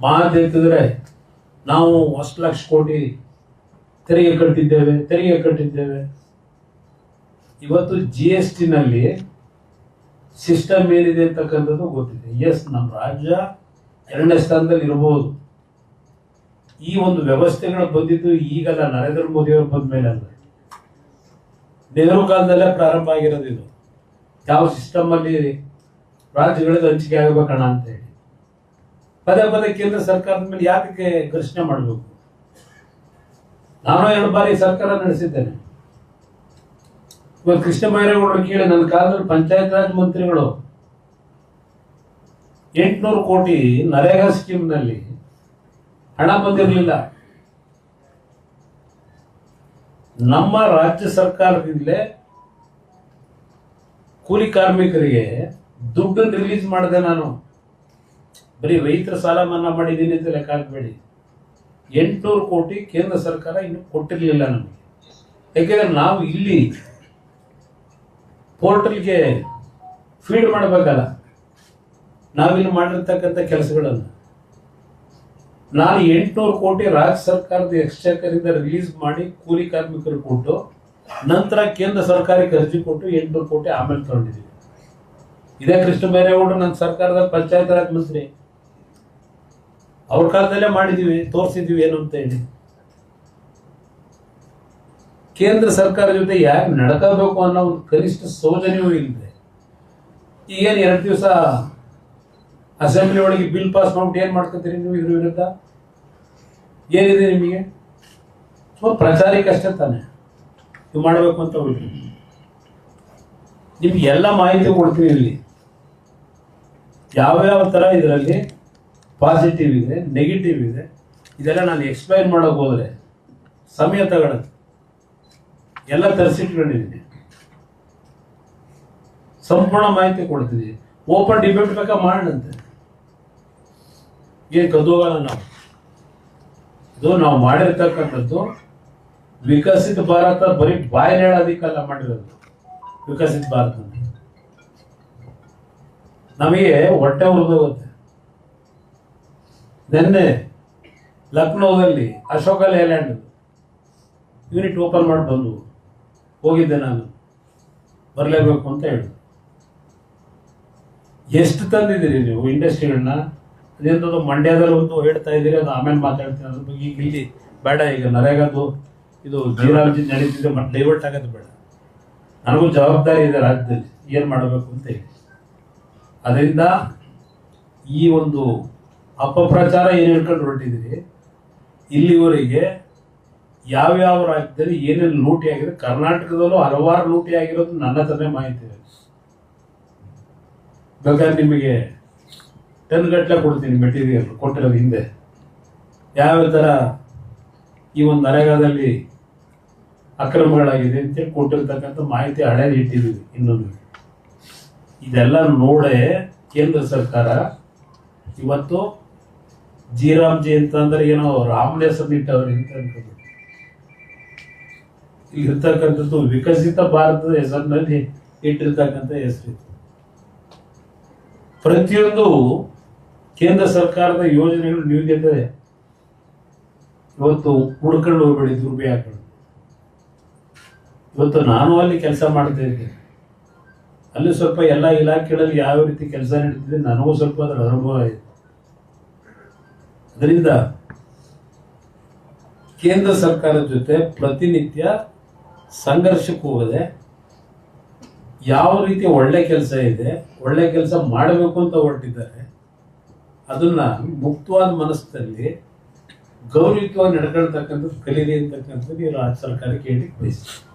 ಮಾತು ಎತ್ತಿದ್ರೆ ನಾವು ಅಷ್ಟು ಲಕ್ಷ ಕೋಟಿ ತೆರಿಗೆ ಕಟ್ಟಿದ್ದೇವೆ ತೆರಿಗೆ ಕಟ್ಟಿದ್ದೇವೆ. ಇವತ್ತು ಜಿ ಎಸ್ ಟಿನಲ್ಲಿ ಸಿಸ್ಟಮ್ ಏನಿದೆ ಅಂತಕ್ಕಂಥದ್ದು ಗೊತ್ತಿದೆ. ಎಸ್ ನಮ್ಮ ರಾಜ್ಯ ಎರಡನೇ ಸ್ಥಾನದಲ್ಲಿ ಇರಬಹುದು ಈ ಒಂದು ವ್ಯವಸ್ಥೆಗಳು ಬಂದಿದ್ದು ಈಗಲ್ಲ ನರೇಂದ್ರ ಮೋದಿ ಅವರು ಬಂದ ಮೇಲೆ ಅಲ್ಲ. ನೆಹರು ಕಾಲದಲ್ಲೇ ಪ್ರಾರಂಭ ಆಗಿರೋದು ಇದು. ಯಾವ ಸಿಸ್ಟಮ್ ಅಲ್ಲಿ ರಾಜ್ಯಗಳಿಗೆ ಹಂಚಿಕೆ ಆಗಬೇಕಣ್ಣ ಅಂತ ಹೇಳಿ. ಪದೇ ಪದೇ ಕೇಂದ್ರ ಸರ್ಕಾರದ ಮೇಲೆ ಯಾಕೆ ಘರ್ಷಣೆ ಮಾಡಬೇಕು? ನಾನು ಎರಡು ಬಾರಿ ಸರ್ಕಾರ ನಡೆಸಿದ್ದೇನೆ. ಇವಾಗ ಕೃಷ್ಣ ಬೈರೇಗೌಡರು ಕೇಳಿ, ನನ್ನ ಕಾಲದಲ್ಲಿ ಪಂಚಾಯತ್ ರಾಜ್ ಮಂತ್ರಿಗಳು ಎಂಟುನೂರು ಕೋಟಿ ನರೇಗಾ ಸ್ಕೀಮ್ನಲ್ಲಿ ಹಣ ಬಂದಿರಲಿಲ್ಲ. ನಮ್ಮ ರಾಜ್ಯ ಸರ್ಕಾರದಿಂದಲೇ ಕೂಲಿ ಕಾರ್ಮಿಕರಿಗೆ ದುಡ್ಡನ್ನು ರಿಲೀಸ್ ಮಾಡಿದೆ ನಾನು. ಬರೀ ರೈತರ ಸಾಲ ಮನ್ನಾ ಮಾಡಿದ್ದೀನಿ ಅಂತ ಲೆಕ್ಕ ಹಾಕಬೇಡಿ. ಎಂಟುನೂರು ಕೋಟಿ ಕೇಂದ್ರ ಸರ್ಕಾರ ಇನ್ನು ಕೊಟ್ಟಿರಲಿಲ್ಲ ನಮಗೆ. ಯಾಕೆಂದ್ರೆ ನಾವು ಇಲ್ಲಿ ಪೋರ್ಟಲ್ಗೆ ಫೀಡ್ ಮಾಡಬೇಕಲ್ಲ. ನಾವಿಲ್ಲಿ ಮಾಡಿರ್ತಕ್ಕಂಥ ಕೆಲಸಗಳನ್ನು. ನಾನು ಎಂಟುನೂರು ಕೋಟಿ ರಾಜ್ಯ ಸರ್ಕಾರದ ಎಕ್ಸ್ಚೇಕರ್ ಇಂದ ರಿಲೀಸ್ ಮಾಡಿ ಕೂಲಿ ಕಾರ್ಮಿಕರು ಕೊಟ್ಟು, ನಂತರ ಕೇಂದ್ರ ಸರ್ಕಾರಕ್ಕೆ ಅರ್ಜಿ ಕೊಟ್ಟು ಎಂಟುನೂರು ಕೋಟಿ ಆಮೇಲೆ ತಗೊಂಡಿದ್ದೀವಿ. ಇದೇ ಕೃಷ್ಣ ಬೈರೇಗೌಡರು ನನ್ನ ಸರ್ಕಾರದ ಪಂಚಾಯತ್ ರಾಜ್ ಮಂತ್ರಿ. ಅವ್ರ ಕಾಲದಲ್ಲೇ ಮಾಡಿದೀವಿ, ತೋರಿಸಿದೀವಿ ಏನು ಅಂತ ಹೇಳಿ. ಕೇಂದ್ರ ಸರ್ಕಾರ ಜೊತೆ ಯಾಕೆ ನಡ್ಕೋಬೇಕು ಅನ್ನೋ ಒಂದು ಕನಿಷ್ಠ ಸೌಜನ್ಯವೂ ಇಲ್ಲದೆ ಈಗೇನು ಎರಡು ದಿವಸ ಅಸೆಂಬ್ಲಿ ಒಳಗೆ ಬಿಲ್ ಪಾಸ್ ಮಾಡ್ಬಿಟ್ಟು ಏನ್ ಮಾಡ್ಕೊತೀರಿ ನೀವು ಇದ್ರ ವಿರುದ್ಧ? ಏನಿದೆ ನಿಮಗೆ? ಸೊ ಪ್ರಚಾರಕ್ಕೆ ಅಷ್ಟೇ ತಾನೆ. ಇದು ಮಾಡಬೇಕು ಅಂತ ಹೋಗಿ. ನಿಮ್ಗೆ ಎಲ್ಲ ಮಾಹಿತಿ ಕೊಡ್ತೀವಿ ಇಲ್ಲಿ. ಯಾವ್ಯಾವ ಥರ ಇದರಲ್ಲಿ? ಪಾಸಿಟಿವ್ ಇದೆ ನೆಗೆಟಿವ್ ಇದೆ. ಇದೆಲ್ಲ ನಾನು ಎಕ್ಸ್ಪ್ಲೈನ್ ಮಾಡೋಕೆ ಹೋದರೆ ಸಮಯ ತಗೊಳ್ಳೋದು ಎಲ್ಲ ತರಿಸಿಟ್ಕೊಂಡಿದ್ದೀನಿ. ಸಂಪೂರ್ಣ ಮಾಹಿತಿ ಕೊಡ್ತೀನಿ ಓಪನ್ ಡಿಬೇಟ್ ಬೇಕಾ ಮಾಡಂತೆ ಏನು ಕದೋಗಲ್ಲ ನಾವು. ಇದು ನಾವು ಮಾಡಿರ್ತಕ್ಕಂಥದ್ದು ವಿಕಸಿತ ಭಾರತ, ಬರೀ ಬಾಯಲ್ಲಿ ಹೇಳೋದಿಕ್ಕಲ್ಲ ಮಾಡಿರೋದು. ವಿಕಸಿತ ಭಾರತ. ನಮಗೆ ಹೊಟ್ಟೆ ಉರಿದೋಗುತ್ತೆ. ನಿನ್ನೆ ಲಕ್ನೋದಲ್ಲಿ ಅಶೋಕ ಲೇಲ್ಯಾಂಡ್ ಯೂನಿಟ್ ಓಪನ್ ಮಾಡಿ ಬಂದು ಹೋಗಿದ್ದೆ ನಾನು. ಬರಲೇಬೇಕು ಅಂತ ಹೇಳಿದ್ರು ಎಷ್ಟು ತಂದಿದ್ದೀರಿ ನೀವು ಇಂಡಸ್ಟ್ರಿಗಳನ್ನ? ಅದೇಂಥದ್ದು ಮಂಡ್ಯದಲ್ಲಿ ಒಂದು ಹೇಳ್ತಾ ಇದ್ದೀರಿ, ಅದು ಆಮೇಲೆ ಮಾತಾಡ್ತೀನಿ. ಅದ್ರ ಬಗ್ಗೆ ಈಗ ಇಲ್ಲಿ ಬೇಡ, ಈಗ ನರೇಗದ್ದು ಇದು ಜೀರಾಲಜಿ ನಡೀತಿದೆ, ಮತ್ತೆ ಡೈವರ್ಟ್ ಆಗೋದು ಬೇಡ. ನನಗೂ ಜವಾಬ್ದಾರಿ ಇದೆ ರಾಜ್ಯದಲ್ಲಿ, ಏನು ಮಾಡಬೇಕು ಅಂತ ಹೇಳಿ. ಅದರಿಂದ ಈ ಒಂದು ಅಪಪ್ರಚಾರ ಏನು ಹೇಳ್ಕೊಂಡು ಹೊರಟಿದ್ದೀರಿ ಇಲ್ಲಿವರೆಗೆ ಯಾವ್ಯಾವ ರಾಜ್ಯದಲ್ಲಿ ಏನೇನು ಲೂಟಿ ಆಗಿದೆ ಕರ್ನಾಟಕದಲ್ಲೂ ಹಲವಾರು ಲೂಟಿ ಆಗಿರೋದು ನನ್ನ ಹತ್ರನೇ ಮಾಹಿತಿ ಇದೆ. ಬೇಕಾದ್ರೆ ನಿಮಗೆ ಟನ್ ಗಟ್ಟಲೆ ಕೊಡ್ತೀನಿ ಮೆಟೀರಿಯಲ್ ಕೊಟ್ಟಿರೋದು ಹಿಂದೆ. ಯಾವ ಥರ ಈ ಒಂದು ನರೇಗಾದಲ್ಲಿ ಅಕ್ರಮಗಳಾಗಿದೆ ಅಂತೇಳಿ ಕೊಟ್ಟಿರ್ತಕ್ಕಂಥ ಮಾಹಿತಿ ಹಳೇದು ಇಟ್ಟಿದ್ದೀವಿ ಇನ್ನೊಂದು. ಇದೆಲ್ಲ ನೋಡೇ ಕೇಂದ್ರ ಸರ್ಕಾರ ಇವತ್ತು ಜೀರಾಮ್ಜಿ ಅಂತಂದ್ರೆ ಏನೋ ರಾಮನ ಹೆಸರು ಅವ್ರು ಅಂತ ಅನ್ಕೋಬೇಕು ಇಲ್ಲಿ ಇರ್ತಕ್ಕಂಥದ್ದು ವಿಕಸಿತ ಭಾರತದ ಹೆಸರಿನಲ್ಲಿ ಇಟ್ಟಿರ್ತಕ್ಕಂಥ ಹೆಸರು ಇದು. ಪ್ರತಿಯೊಂದು ಕೇಂದ್ರ ಸರ್ಕಾರದ ಯೋಜನೆಗಳು ನಿಮಗೆ ಇವತ್ತು ಹುಡ್ಕೊಂಡು ಹೋಗ್ಬೇಡಿ, ದುರ್ಬಿ ಹಾಕೊಂಡು ಇವತ್ತು ನಾನು ಅಲ್ಲಿ ಕೆಲಸ ಮಾಡ್ತಾ ಇದ್ದೆ ಅಲ್ಲಿ ಸ್ವಲ್ಪ ಎಲ್ಲ ಇಲಾಖೆಗಳಲ್ಲಿ ಯಾವ ರೀತಿ ಕೆಲಸ ನಡೀತಿದೆ, ನನಗೂ ಸ್ವಲ್ಪ ಅದರ ಅನುಭವ ಇದೆ. ಅದರಿಂದ ಕೇಂದ್ರ ಸರ್ಕಾರದ ಜೊತೆ ಪ್ರತಿನಿತ್ಯ ಸಂಘರ್ಷಕ್ಕೂ ಹೋಗದೆ ಯಾವ ರೀತಿ ಒಳ್ಳೆ ಕೆಲಸ ಇದೆ, ಒಳ್ಳೆ ಕೆಲಸ ಮಾಡಬೇಕು ಅಂತ ಹೊರಟಿದ್ದಾರೆ, ಅದನ್ನ ಮುಕ್ತವಾದ ಮನಸ್ಸಿನಲ್ಲಿ ಗೌರವಿತವಾಗಿ ನಡ್ಕೊಳ್ತಕ್ಕಂಥದ್ದು ಕಲೀಲಿ ಅಂತಕ್ಕಂಥದ್ದು ಈ ರಾಜ್ಯ ಸರ್ಕಾರಕ್ಕೆ ಹೇಳಿ ಬಯಸ್ತೀನಿ